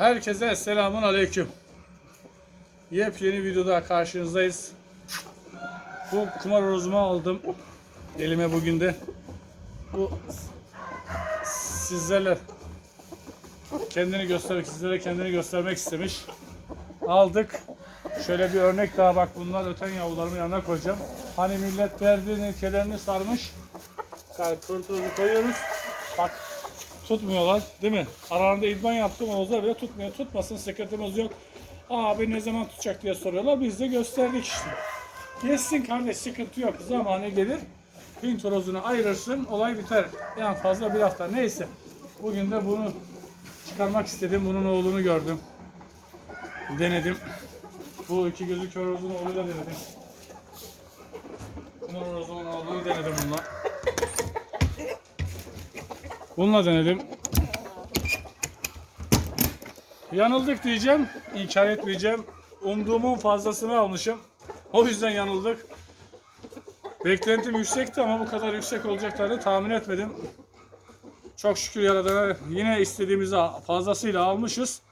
Herkese selamun aleyküm. Yepyeni videoda karşınızdayız. Bu kumar horozumu aldım. Elime bugün de. Bu sizlerle kendini göstermek, sizlere kendini göstermek istemiş. Aldık. Şöyle bir örnek daha bak bunlar öten yavrularımın yanına koyacağım. Hani millet verdiğini, kelerini sarmış. Yani koyuyoruz. Bak tutmuyorlar değil mi? Aralarında idman yaptım Oğuzlar bile tutmuyor. Tutmasın sıkıntımız yok. Abi ne zaman tutacak diye soruyorlar. Biz de gösterdik işte. Geçsin kardeş sıkıntı yok. Zamanı gelir. Hint horozunu ayırırsın. Olay biter. En fazla bir hafta. Neyse. Bugün de bunu çıkarmak istedim. Bunun oğlunu gördüm. Denedim. Bu iki gözü kör horozun oğluyla denedim. Kumar horozunun oğlunu denedim bununla. Bununla denedim. Yanıldık diyeceğim, inkar etmeyeceğim. Umduğumun fazlasını almışım. O yüzden yanıldık. Beklentim yüksekti ama bu kadar yüksek olacaklarını tahmin etmedim. Çok şükür Yaradan'a yine istediğimizi fazlasıyla almışız.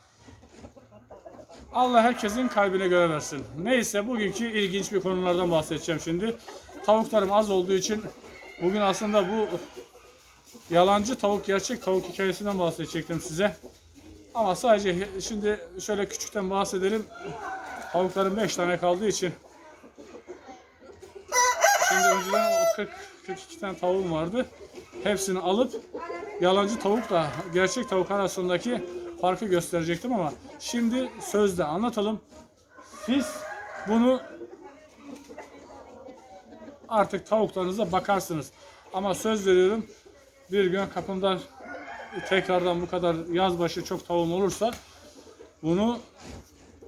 Allah herkesin kalbine göre versin. Neyse bugünkü ilginç bir konulardan bahsedeceğim şimdi. Tavuklarım az olduğu için bugün aslında bu yalancı tavuk gerçek tavuk hikayesinden bahsedecektim size. Ama sadece şimdi şöyle küçükten bahsedelim. Tavukların 5 tane kaldığı için. Şimdi önceden o 40 42 tane tavuğum vardı. Hepsini alıp yalancı tavukla gerçek tavuk arasındaki farkı gösterecektim ama şimdi sözde anlatalım. Siz bunu artık tavuklarınıza bakarsınız. Ama söz veriyorum bir gün kapımda tekrardan bu kadar yaz başı çok tavuğum olursa bunu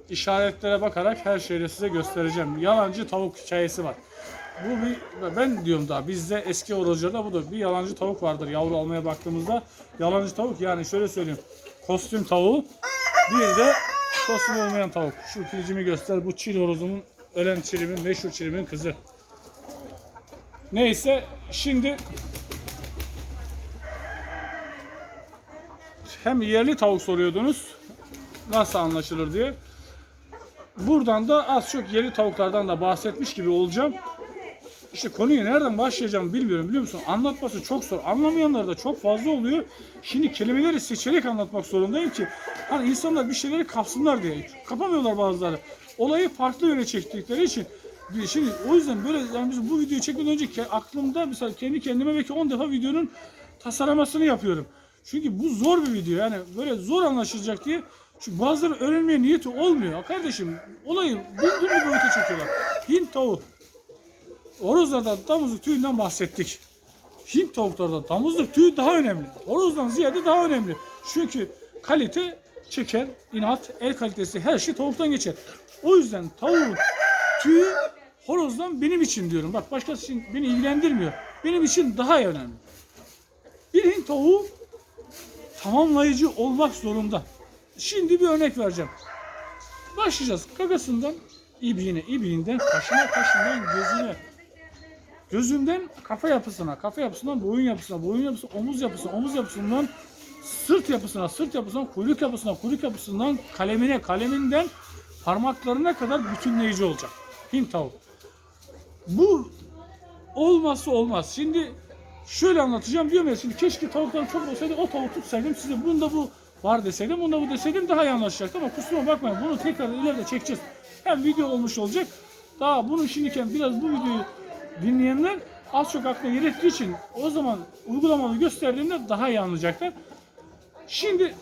işaretlere bakarak her şeyle size göstereceğim. Yalancı tavuk hikayesi var. Bu bir ben diyorum daha bizde eski horozcularda budur. Bir yalancı tavuk vardır yavru almaya baktığımızda. Yalancı tavuk yani şöyle söyleyeyim. Kostüm tavuğu bir de kostüm olmayan tavuk. Şu pilicimi göster. Bu çil horozumun ölen çilimin meşhur çilimin kızı. Neyse şimdi hem yerli tavuk soruyordunuz nasıl anlaşılır diye. Buradan da az çok yerli tavuklardan da bahsetmiş gibi olacağım. İşte konuyu nereden başlayacağım bilmiyorum biliyor musun? Anlatması çok zor. Anlamayanlar da çok fazla oluyor. Şimdi kelimeleri seçerek anlatmak zorundayım ki hani insanlar bir şeyleri kapsınlar diye. Kapamıyorlar bazıları. Olayı farklı yöne çektikleri için Şimdi o yüzden böyle yani biz bu videoyu çekmeden önce aklımda mesela kendi kendime belki 10 defa videonun tasarlamasını yapıyorum. Çünkü bu zor bir video yani böyle zor anlaşılacak diye çünkü bazıları öğrenmeye niyeti olmuyor. Kardeşim olayı bulduğum bir boyuta çekiyorlar. Hint tavuğu. Horozlardan damızlık tüyünden bahsettik. Hint tavuklardan damızlık tüyü daha önemli. Horozdan ziyade daha önemli. Çünkü kalite çeker, inat, el kalitesi her şey tavuktan geçer. O yüzden tavuğun tüyü horozdan benim için diyorum. Bak başkası için beni ilgilendirmiyor. Benim için daha önemli. Bir Hint tavuğu tamamlayıcı olmak zorunda. Şimdi bir örnek vereceğim. Başlayacağız. Gagasından ibiğine, ibiğinden kaşına, kaşından gözüne. Gözünden kafa yapısına, kafa yapısından boyun yapısına, boyun yapısına, omuz yapısına, omuz yapısından sırt yapısına, sırt yapısından kuyruk yapısına, kuyruk yapısından kalemine, kaleminden parmaklarına kadar bütünleyici olacak. Hint tavuk. Bu olmazsa olmaz. Şimdi şöyle anlatacağım diyorum ya şimdi keşke tavuklarım çok olsaydı o tavuğu tutsaydım size bunda bu var deseydim bunda bu deseydim daha iyi anlaşacaktı ama kusuruma bakmayın bunu tekrar ileride çekeceğiz. Hem video olmuş olacak. Daha bunu şimdiden biraz bu videoyu dinleyenler az çok aklına yer ettiği için o zaman uygulamalı gösterdiğimde daha iyi anlayacaklar. Şimdi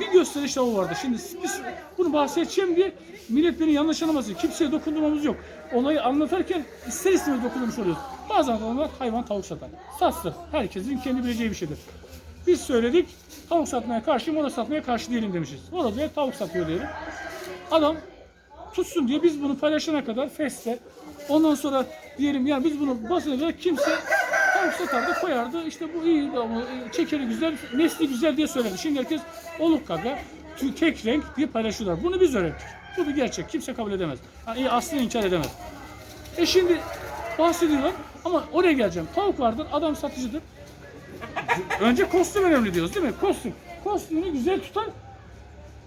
bir gösteriş tavuğu vardı. Şimdi biz bunu bahsedeceğim diye millet beni yanlış anlamasın. Kimseye dokundurmamız yok. Olayı anlatırken ister istemez dokundurmuş oluyoruz. Bazen adamlar hayvan tavuk satar. Satsın. Herkesin kendi bileceği bir şeydir. Biz söyledik tavuk satmaya karşıyım, horoz satmaya karşı değilim demişiz. Horoz diye tavuk satıyor diyelim. Adam tutsun diye biz bunu paylaşana kadar feste ondan sonra diyelim ya biz bunu basına kadar kimse tavuk satardı koyardı işte bu iyi ama çekeri güzel nesli güzel diye söyledi. Şimdi herkes oluk kaga tek renk diye paylaşıyorlar. Bunu biz öğrettik. Bu bir gerçek. Kimse kabul edemez. Yani aslını inkar edemez. E şimdi bahsediyorlar ama oraya geleceğim. Tavuk vardır, adam satıcıdır. Önce kostüm önemli diyoruz değil mi? Kostüm. kostümünü güzel tutar.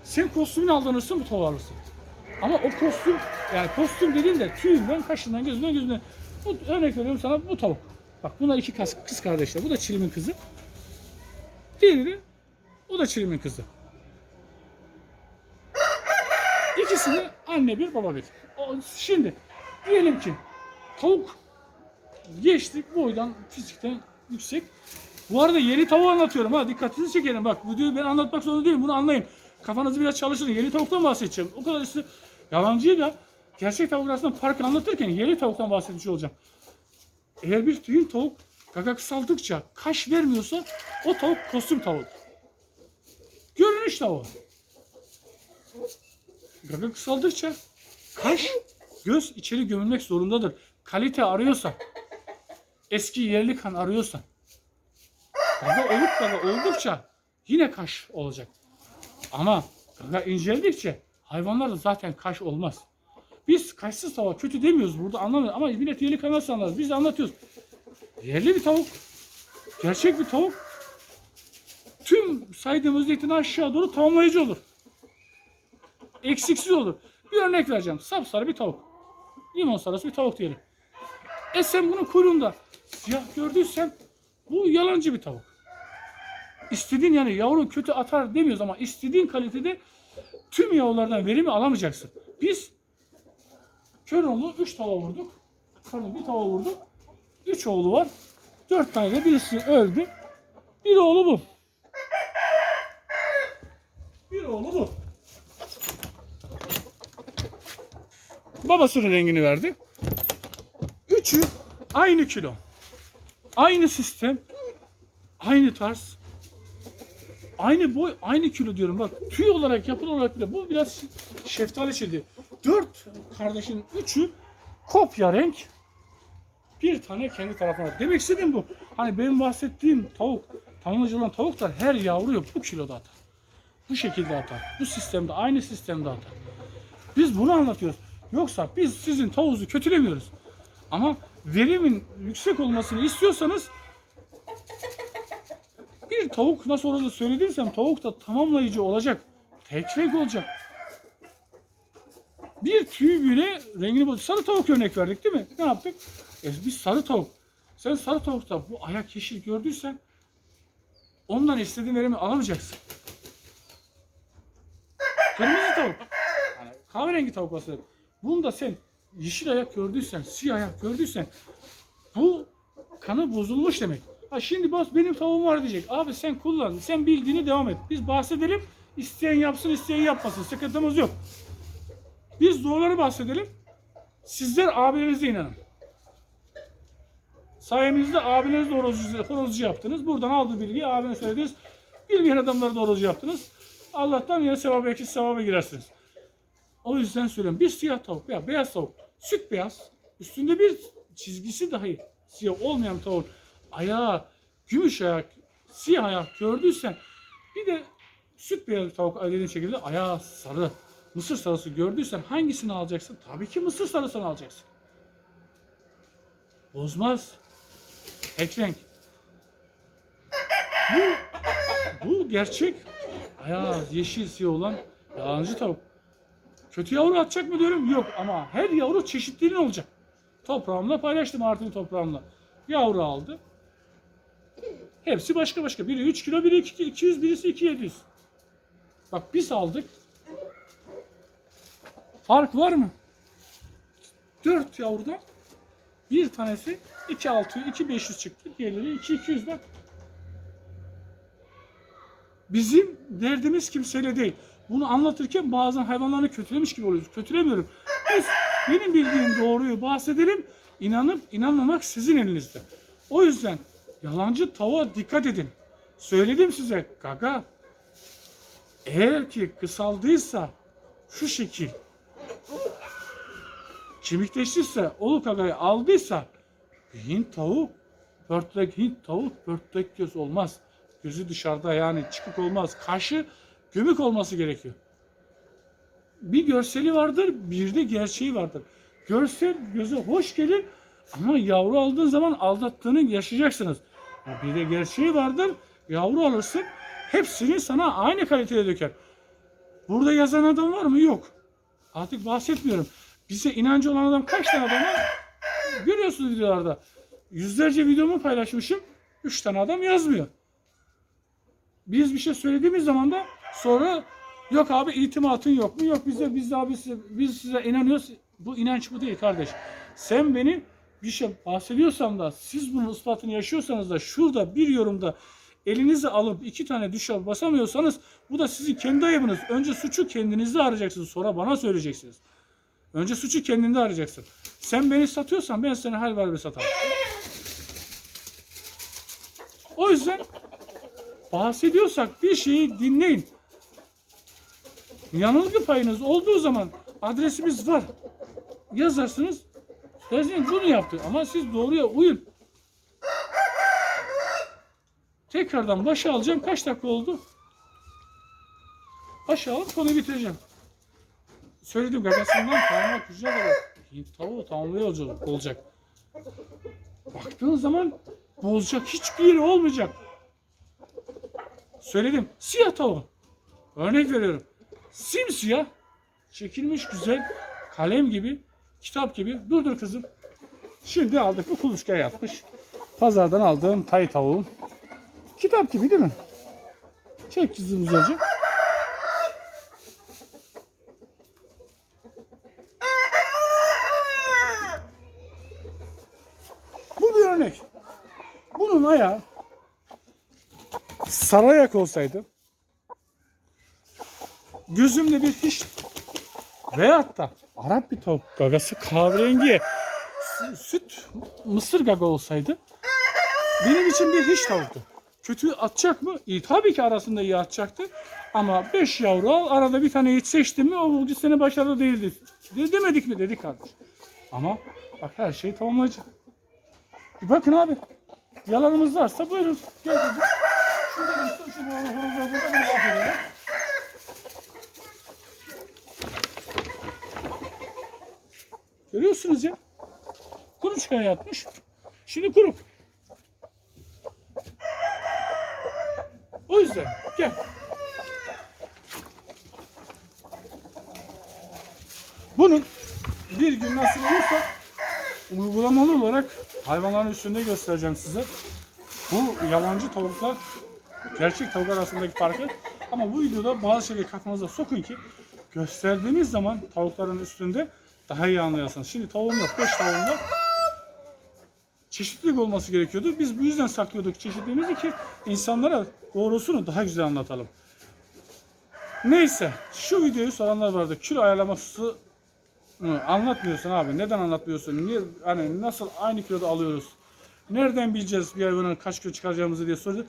Sen kostümünü aldanırsın bu tavuğu alırsın. Ama o kostüm yani kostüm dediğin de tüyünden, kaşından, gözünden, gözünden. Bu, örnek veriyorum sana bu tavuk. Bak bunlar iki kız, kız kardeşler. Bu da Çilim'in kızı. Diğeri de o da Çilim'in kızı. İkisini anne bir baba bir. Şimdi diyelim ki tavuk geçtik boydan fizikten yüksek. Bu arada yeni tavuğu anlatıyorum ha dikkatinizi çekelim bak videoyu ben anlatmak zorunda değilim bunu anlayın. Kafanızı biraz çalıştırın yeni tavuktan bahsedeceğim. O kadar işte yalancıyla gerçek tavuk arasında farkı anlatırken yeni tavuktan bahsetmiş olacağım. Eğer bir tüyün tavuk gaga kısaldıkça kaş vermiyorsa o tavuk kostüm tavuğu. Görünüş tavuğu. Gaga kısaldıkça kaş, göz içeri gömülmek zorundadır. Kalite arıyorsan, eski yerli kan arıyorsan, gaga olup gaga oldukça yine kaş olacak. Ama gaga inceldikçe hayvanlarda zaten kaş olmaz. Biz kaşsız tavuk kötü demiyoruz burada anlamıyoruz ama millet yerli kan nasıl anlarız? Biz de anlatıyoruz. Yerli bir tavuk, gerçek bir tavuk tüm saydığım özellikten aşağı doğru tamamlayıcı olur eksiksiz olur. Bir örnek vereceğim. Sapsarı bir tavuk. Limon sarısı bir tavuk diyelim. E sen bunun kuyruğunda siyah gördüysen bu yalancı bir tavuk. İstediğin yani yavru kötü atar demiyoruz ama istediğin kalitede tüm yavrulardan verimi alamayacaksın. Biz Köroğlu 3 tava vurduk. Pardon bir tava vurduk. 3 oğlu var. 4 tane de birisi öldü. Bir oğlu bu. Bir oğlu bu. Babasının rengini verdi. Üçü aynı kilo. Aynı sistem. Aynı tarz. Aynı boy, aynı kilo diyorum. Bak tüy olarak, yapı olarak bile bu biraz şeftali çildi. Dört kardeşin üçü kopya renk. Bir tane kendi tarafına. Demek istediğim bu. Hani benim bahsettiğim tavuk, tamamlayıcı olan tavuklar her yavruyu bu kiloda atar. Bu şekilde atar. Bu sistemde, aynı sistemde atar. Biz bunu anlatıyoruz. Yoksa biz sizin tavuğunuzu kötülemiyoruz. Ama verimin yüksek olmasını istiyorsanız bir tavuk nasıl orada söylediysem tavuk da tamamlayıcı olacak. Tek renk olacak. Bir tüy bile rengini bozuyor. Sarı tavuk örnek verdik değil mi? Ne yaptık? E biz sarı tavuk. Sen sarı tavukta bu ayak yeşil gördüysen ondan istediğin verimi alamayacaksın. Kırmızı tavuk. Yani kahverengi tavuk olsa Bunda sen yeşil ayak gördüysen, siyah ayak gördüysen bu kanı bozulmuş demek. Ha şimdi bas benim tavuğum var diyecek. Abi sen kullan, sen bildiğini devam et. Biz bahsedelim, isteyen yapsın, isteyen yapmasın. Sıkıntımız yok. Biz doğruları bahsedelim. Sizler abilerinize inanın. Sayemizde abiniz de horozcu, horozcu yaptınız. Buradan aldığı bilgiyi abine söylediniz. Bilmeyen adamları da horozcu yaptınız. Allah'tan yine sevaba ekşi sevaba girersiniz. O yüzden söylüyorum. Bir siyah tavuk veya beyaz tavuk, süt beyaz, üstünde bir çizgisi dahi siyah olmayan tavuk, ayağı, gümüş ayak, siyah ayak gördüysen bir de süt beyaz tavuk dediğim şekilde ayağı sarı, mısır sarısı gördüysen hangisini alacaksın? Tabii ki mısır sarısını alacaksın. Bozmaz. Tek renk. Bu, bu gerçek ayağı yeşil siyah olan yalancı tavuk. Kötü yavru atacak mı diyorum? Yok ama her yavru çeşitliliğin olacak. Toprağımla paylaştım artık toprağımla. Yavru aldı. Hepsi başka başka. Biri 3 kilo, biri 2, 200, birisi 2700. Bak biz aldık. Fark var mı? 4 yavrudan bir tanesi 2600, 2500 çıktı. Diğerleri 2200 bak. Bizim derdimiz kimseyle değil. Bunu anlatırken bazen hayvanları kötülemiş gibi oluyoruz. Kötülemiyorum. Biz benim bildiğim doğruyu bahsedelim. İnanıp inanmamak sizin elinizde. O yüzden yalancı tavuğa dikkat edin. Söyledim size gaga. Eğer ki kısaldıysa şu şekil kemikleştiyse oluk gagayı aldıysa Hint tavuk pörtlek Hint tavuk pörtlek göz olmaz. Gözü dışarıda yani çıkık olmaz. Kaşı gömük olması gerekiyor. Bir görseli vardır, bir de gerçeği vardır. Görsel göze hoş gelir ama yavru aldığın zaman aldattığını yaşayacaksınız. Bir de gerçeği vardır, yavru alırsın, hepsini sana aynı kalitede döker. Burada yazan adam var mı? Yok. Artık bahsetmiyorum. Bize inancı olan adam kaç tane adam var? Görüyorsunuz videolarda. Yüzlerce videomu paylaşmışım. Üç tane adam yazmıyor. Biz bir şey söylediğimiz zaman da sonra yok abi itimatın yok mu? Yok bize biz abi size, biz size inanıyoruz. Bu inanç bu değil kardeş. Sen beni bir şey bahsediyorsan da siz bunun ispatını yaşıyorsanız da şurada bir yorumda elinizi alıp iki tane düşe basamıyorsanız bu da sizin kendi ayıbınız. Önce suçu kendinizde arayacaksınız sonra bana söyleyeceksiniz. Önce suçu kendinde arayacaksın. Sen beni satıyorsan ben seni hal var satarım. O yüzden bahsediyorsak bir şeyi dinleyin. Yanılgı payınız olduğu zaman adresimiz var. Yazarsınız. Dersiniz bunu yaptı ama siz doğruya uyun. Tekrardan başa alacağım. Kaç dakika oldu? Başa alıp konuyu bitireceğim. Söyledim gagasından parmak güzel kadar. Hint tavuğu tamamlıyor olacak- olacak. Baktığın zaman bozacak hiçbir yeri olmayacak. Söyledim. Siyah tavuk. Örnek veriyorum. Simsiyah. Çekilmiş güzel. Kalem gibi. Kitap gibi. Dur dur kızım. Şimdi aldık. Bu kuluçka yapmış. Pazardan aldığım tay tavuğum. Kitap gibi değil mi? Çek kızım güzelce. Bu bir örnek. Bunun ayağı sarayak olsaydı gözümde bir hiç veyahut da Arap bir tavuk gagası kahverengi sü- süt mısır gaga olsaydı benim için bir hiç tavuktu. Kötü atacak mı? İyi tabii ki arasında iyi atacaktı. Ama 5 yavru al arada bir tane yiğit seçtin mi o bu sene başarılı değildi. De, demedik mi dedik kardeş. Ama bak her şey tamamlayacak. Bir bakın abi. Yalanımız varsa buyurun. Gel kızım. Şurada bir şu şu bu horozlar burada bunu affedelim. Görüyorsunuz ya. Kuluçkaya yatmış. Şimdi kuruk. O yüzden gel. Bunun bir gün nasıl olursa uygulamalı olarak hayvanların üstünde göstereceğim size. Bu yalancı tavuklar gerçek tavuk arasındaki farkı. Ama bu videoda bazı şeyleri kafanıza sokun ki gösterdiğiniz zaman tavukların üstünde daha iyi anlayasınız. Şimdi tavuğum yok, 5 tavuğum var. Çeşitlilik olması gerekiyordu. Biz bu yüzden saklıyorduk çeşitliliğimizi ki insanlara doğrusunu daha güzel anlatalım. Neyse şu videoyu soranlar vardı. Kilo ayarlaması anlatmıyorsun abi. Neden anlatmıyorsun? Niye, hani nasıl aynı kiloda alıyoruz? Nereden bileceğiz bir hayvanın kaç kilo çıkaracağımızı diye sordu.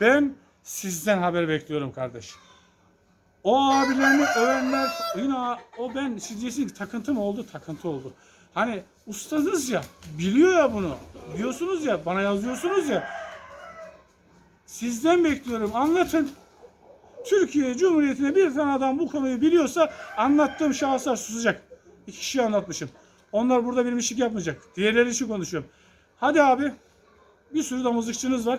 Ben sizden haber bekliyorum kardeş. O abilerini övenler yine o ben siz diyeceksiniz ki takıntı mı oldu? Takıntı oldu. Hani ustadınız ya biliyor ya bunu. Diyorsunuz ya bana yazıyorsunuz ya. Sizden bekliyorum anlatın. Türkiye Cumhuriyeti'ne bir tane adam bu konuyu biliyorsa anlattığım şahıslar susacak. İki kişi anlatmışım. Onlar burada benim işlik yapmayacak. Diğerleri için konuşuyorum. Hadi abi. Bir sürü damızlıkçınız var.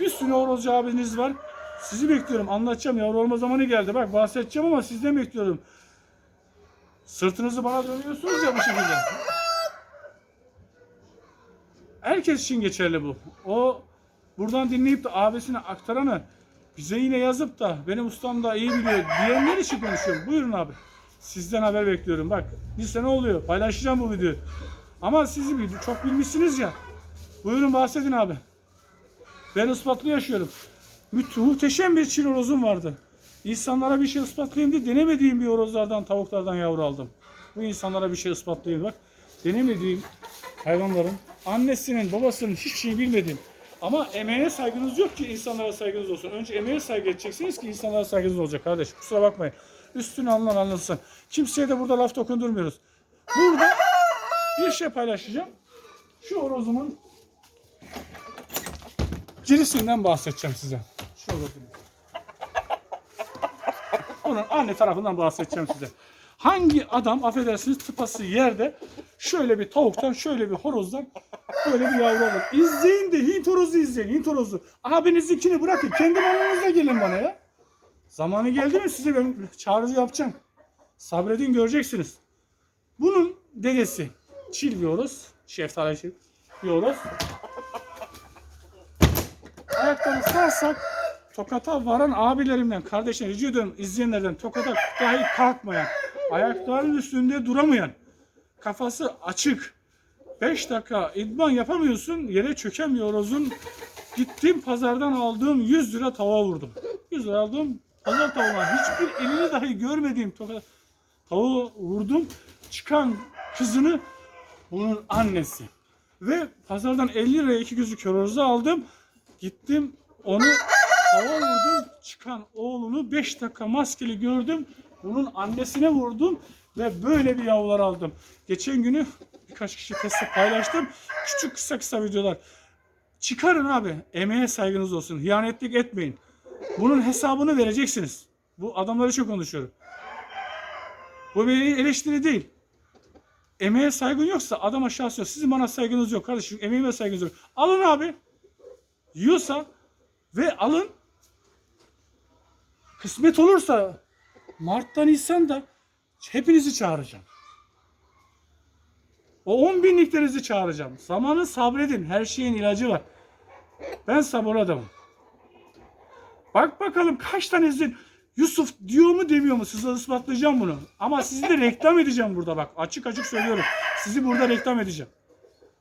Bir sürü horozcu abiniz var. Sizi bekliyorum. Anlatacağım. Yavru olma zamanı geldi. Bak bahsedeceğim ama sizden bekliyorum. Sırtınızı bana dönüyorsunuz ya bu şekilde. Herkes için geçerli bu. O buradan dinleyip de abisine aktaranı bize yine yazıp da benim ustam da iyi biliyor diyenler için konuşuyorum. Buyurun abi. Sizden haber bekliyorum. Bak bir sene oluyor. Paylaşacağım bu videoyu. Ama sizi çok bilmişsiniz ya. Buyurun bahsedin abi. Ben ispatlı yaşıyorum. Muhteşem bir çil horozum vardı. İnsanlara bir şey ispatlayayım diye denemediğim bir horozlardan, tavuklardan yavru aldım. Bu insanlara bir şey ispatlayayım bak. Denemediğim hayvanların annesinin, babasının hiçbir şeyi bilmediğim. Ama emeğe saygınız yok ki insanlara saygınız olsun. Önce emeğe saygı edeceksiniz ki insanlara saygınız olacak kardeş. Kusura bakmayın. Üstüne alınan anlasın. Kimseye de burada laf dokundurmuyoruz. Burada bir şey paylaşacağım. Şu horozumun cirisinden bahsedeceğim size. Horozumun. Bunun anne tarafından bahsedeceğim size. Hangi adam affedersiniz tıpası yerde şöyle bir tavuktan şöyle bir horozdan böyle bir yavru alır. İzleyin de Hint horozu izleyin Hint horozu. Abinizinkini bırakın kendi malınızla gelin bana ya. Zamanı geldi mi size ben çağrıcı yapacağım. Sabredin göreceksiniz. Bunun dedesi çil bir horoz. Şeftali çil bir horoz. Ayaklarını sarsak tokata varan abilerimden, kardeşlerim rica ediyorum izleyenlerden tokata dahi kalkmayan, ayaklarının üstünde duramayan, kafası açık, 5 dakika idman yapamıyorsun, yere çökemiyor horozun. Gittim pazardan aldığım 100 lira tava vurdum. 100 lira aldığım pazar tavuğuna hiçbir elini dahi görmediğim toka, tavuğu vurdum. Çıkan kızını bunun annesi. Ve pazardan 50 liraya iki gözü kör aldım. Gittim onu hava vurdum. Çıkan oğlunu 5 dakika maskeli gördüm. Bunun annesine vurdum ve böyle bir yavrular aldım. Geçen günü birkaç kişi testi paylaştım. Küçük kısa kısa videolar. Çıkarın abi. Emeğe saygınız olsun. Hiyanetlik etmeyin. Bunun hesabını vereceksiniz. Bu adamları çok konuşuyorum. Bu bir eleştiri değil. Emeğe saygın yoksa adam aşağı atıyor. Sizin bana saygınız yok kardeşim. Emeğime saygınız yok. Alın abi. Yiyorsa ve alın. Kısmet olursa Mart'ta Nisan'da hepinizi çağıracağım. O 10 binliklerinizi çağıracağım. Zamanı sabredin. Her şeyin ilacı var. Ben sabır adamım. Bak bakalım kaç tanenizin Yusuf diyor mu demiyor mu? Size ispatlayacağım bunu. Ama sizi de reklam edeceğim burada bak. Açık açık söylüyorum. Sizi burada reklam edeceğim.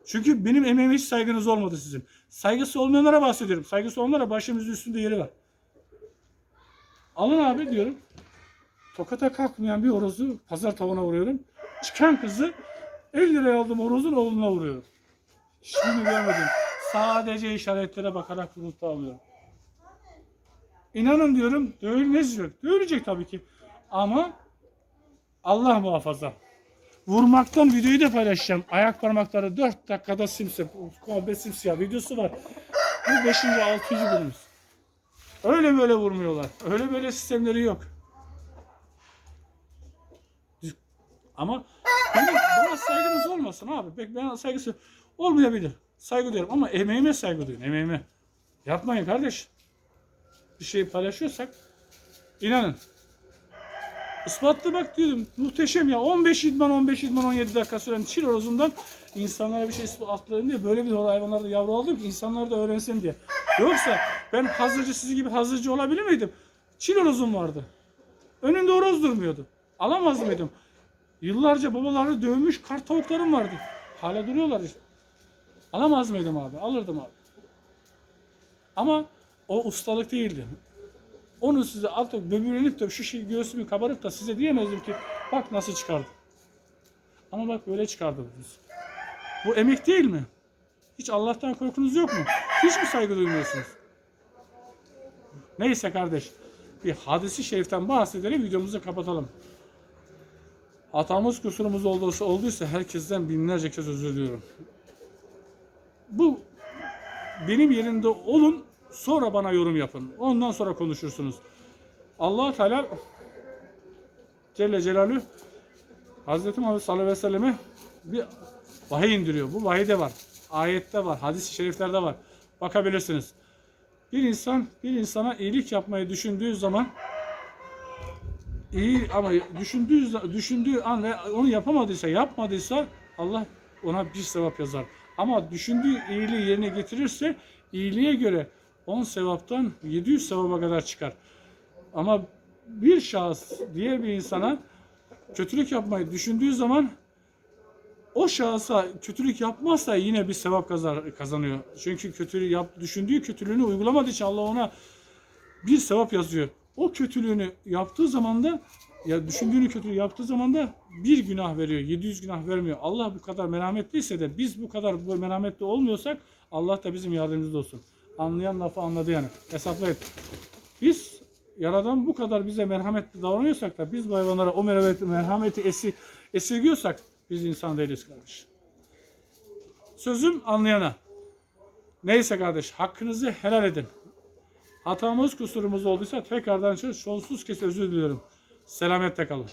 Çünkü benim emeğime hiç saygınız olmadı sizin. Saygısı olmayanlara bahsediyorum. Saygısı olanlara başımızın üstünde yeri var. Alın abi diyorum. Tokata kalkmayan bir horozu pazar tavuğuna vuruyorum. Çıkan kızı 50 liraya aldığım horozun oğluna vuruyorum. Hiçbirini görmedim. Sadece işaretlere bakarak yumurta alıyorum. İnanın diyorum dövülmez yok. Dövülecek tabii ki. Ama Allah muhafaza. Vurmaktan videoyu da paylaşacağım. Ayak parmakları 4 dakikada simsiyah. Komple simsiyah videosu var. Bu 5. 6. günümüz. Öyle böyle vurmuyorlar. Öyle böyle sistemleri yok. Ama benim, bana saygınız olmasın abi. Pek bana saygısı olmayabilir. Saygı duyuyorum ama emeğime saygı duyun. Emeğime. Yapmayın kardeş. Bir şey paylaşıyorsak inanın. Ispatlı bak diyorum. Muhteşem ya. 15 idman 15 idman 17 dakika süren çil horozundan insanlara bir şey atlayın diye böyle bir hayvanlarda yavru aldım ki insanlar da öğrensin diye. Yoksa ben hazırcı sizi gibi hazırcı olabilir miydim? Çil horozum vardı. Önünde horoz durmuyordu. Alamaz mıydım? Yıllarca babaları dövmüş kar tavuklarım vardı. Hala duruyorlar işte. Alamaz mıydım abi? Alırdım abi. Ama o ustalık değildi. Onu size artık böbürlenip de şu şey göğsümü kabarıp da size diyemezdim ki bak nasıl çıkardım. Ama bak böyle çıkardım biz. Bu emek değil mi? Hiç Allah'tan korkunuz yok mu? Hiç mi saygı duymuyorsunuz? Neyse kardeş. Bir hadisi şeriften bahsedelim videomuzu kapatalım. Hatamız kusurumuz olduysa, olduysa herkesten binlerce kez özür diliyorum. Bu benim yerimde olun sonra bana yorum yapın. Ondan sonra konuşursunuz. allah Teala Celle Celaluhu Hazreti Muhammed sallallahu aleyhi ve bir vahiy indiriyor. Bu vahiyde var. Ayette var. Hadis-i şeriflerde var. Bakabilirsiniz. Bir insan bir insana iyilik yapmayı düşündüğü zaman iyi ama düşündüğü düşündüğü an ve onu yapamadıysa, yapmadıysa Allah ona bir sevap yazar. Ama düşündüğü iyiliği yerine getirirse iyiliğe göre 10 sevaptan 700 sevaba kadar çıkar. Ama bir şahıs diğer bir insana kötülük yapmayı düşündüğü zaman o şahısa kötülük yapmazsa yine bir sevap kazar, kazanıyor. Çünkü kötülüğü yap, düşündüğü kötülüğünü uygulamadığı için Allah ona bir sevap yazıyor. O kötülüğünü yaptığı zaman da ya düşündüğünü kötülüğü yaptığı zaman da bir günah veriyor. 700 günah vermiyor. Allah bu kadar merhametliyse de biz bu kadar bu merhametli olmuyorsak Allah da bizim yardımcımız olsun. Anlayan lafı anladı yani. Hesaplayın. Biz Yaradan bu kadar bize merhametli davranıyorsak da biz bu hayvanlara o merhameti, merhameti esi, esirgiyorsak biz insan değiliz kardeş. Sözüm anlayana. Neyse kardeş hakkınızı helal edin. Hatamız kusurumuz olduysa tekrardan sonsuz kez özür diliyorum. Selametle kalın.